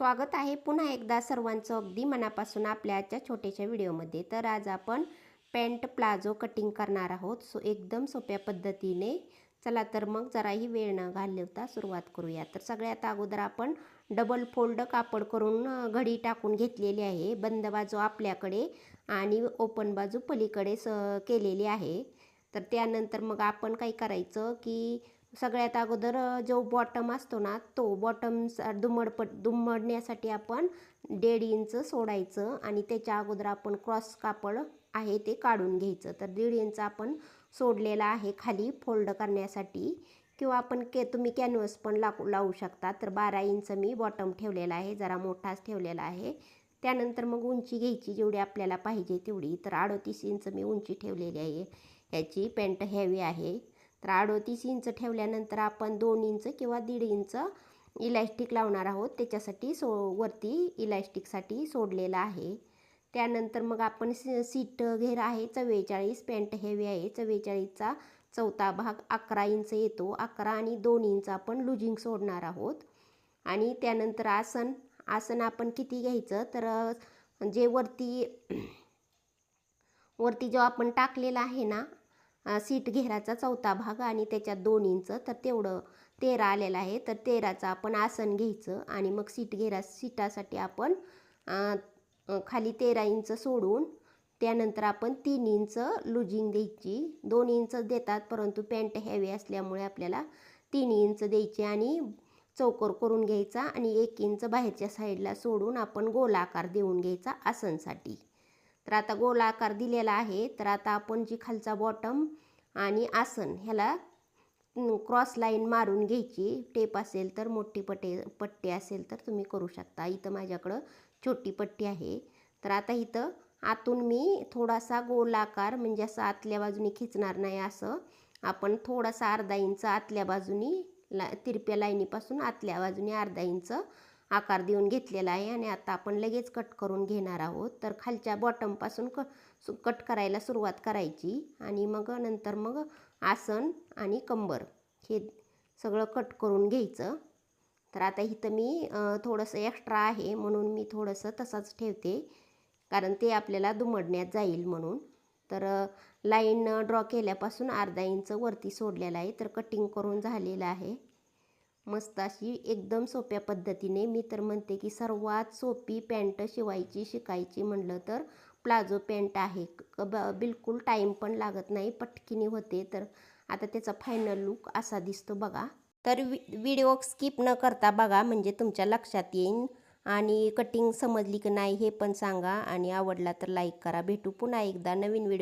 स्वागत आहे पुन्हा एकदा सर्वांचं अगदी मनापासून आपल्या आजच्या छोट्याशा व्हिडिओमध्ये. तर आज आपण पॅन्ट प्लाझो कटिंग करणार आहोत. सो एकदम सोप्या पद्धतीने. चला तर मग जराही वेळ न घालवता सुरुवात करूया. तर सगळ्यात अगोदर आपण डबल फोल्ड कापड करून घडी टाकून घेतलेली आहे. बंद बाजू आपल्याकडे आणि ओपन बाजू पलीकडे स केलेली आहे. तर त्यानंतर मग आपण काय करायचं की सगळ्यात अगोदर जो बॉटम असतो ना तो बॉटम दुमडपट दुमडण्यासाठी आपण दीड इंच सोडायचं आणि त्याच्या अगोदर आपण क्रॉस कापड आहे ते काढून घ्यायचं. तर दीड इंच आपण सोडलेला आहे खाली फोल्ड करण्यासाठी किंवा आपण के तुम्ही कॅनव्हस पण लावू लावू शकता. तर बारा इंच मी बॉटम ठेवलेला आहे जरा मोठाच ठेवलेला आहे. त्यानंतर मग उंची घ्यायची जेवढी आपल्याला पाहिजे तेवढी. तर अडोतीस इंच मी उंची ठेवलेली आहे. ह्याची पॅन्ट हॅवी आहे. तर अडोतीस इंच ठेवल्यानंतर आपण दोन इंच किंवा दीड इंच इलॅस्टिक लावणार आहोत. त्याच्यासाठी सो वरती इलॅस्टिकसाठी सोडलेलं आहे. त्यानंतर मग आपण सी सीट घेर आहे चव्वेचाळीस पॅन्ट हेवी आहे. चव्वेचाळीसचा चौथा भाग अकरा इंच येतो. अकरा आणि दोन इंच आपण लुजिंग सोडणार आहोत. आणि त्यानंतर आसन आसन आपण किती घ्यायचं? तर जे वरती वरती जो आपण टाकलेला आहे ना सीट घेराचा चौथा भाग आणि त्याच्यात दोन इंच तर तेवढं तेरा आलेलं आहे. तर तेराचं आपण आसन घ्यायचं आणि मग सीट घेरा सीटासाठी आपण खाली तेरा इंच सोडून त्यानंतर आपण तीन इंच लुजिंग द्यायची. दोन इंच देतात परंतु पॅन्ट हॅवी असल्यामुळे आपल्याला तीन इंच द्यायची आणि चौकोर करून घ्यायचा आणि एक इंच बाहेरच्या साईडला सोडून आपण गोलाकार देऊन घ्यायचा आसनसाठी. तर आता गोलाकार दिलेला आहे. तर आता आपण जी खालचा बॉटम आणि आसन ह्याला क्रॉस लाईन मारून घ्यायची. टेप असेल तर मोठी पटे पट्टी असेल तर तुम्ही करू शकता. इथं माझ्याकडं छोटी पट्टी आहे. तर आता इथं आतून मी थोडासा गोलाकार म्हणजे असं आतल्या बाजूने खिचणार नाही असं. आपण थोडासा अर्धा इंच आतल्या बाजूनी ला तिरप्या लाईनीपासून आतल्या बाजूने अर्धा इंच आकार देऊन घेतलेला आहे आणि आता आपण लगेच कट करून घेणार आहोत. तर खालच्या बॉटमपासून क सु कट करायला सुरुवात करायची आणि मग नंतर मग आसन आणि कंबर हे सगळं कट करून घ्यायचं. तर आता इथं मी थोडंसं एक्स्ट्रा आहे म्हणून मी थोडंसं तसाच ठेवते. कारण ते आपल्याला दुमडण्यात जाईल म्हणून. तर लाईन ड्रॉ केल्यापासून अर्धा इंच वरती सोडलेला आहे. तर कटिंग करून झालेलं आहे. मस्त अशी एकदम सोप्या पद्धतीने मी तर म्हणते की सर्वात सोपी पॅन्ट शिवायची शिकायची म्हणलं तर प्लाझो पॅन्ट आहे. ब- बिलकुल टाईम पण लागत नाही पटकिनी होते तर. आता त्याचा फायनल लुक असा दिसतो बघा. तर वि व्हिडिओ स्किप न करता बघा म्हणजे तुमच्या लक्षात येईन. आणि कटिंग समजली की नाही हे पण सांगा. आणि आवडला तर लाईक करा. भेटू पुन्हा एकदा नवीन व्हिडिओ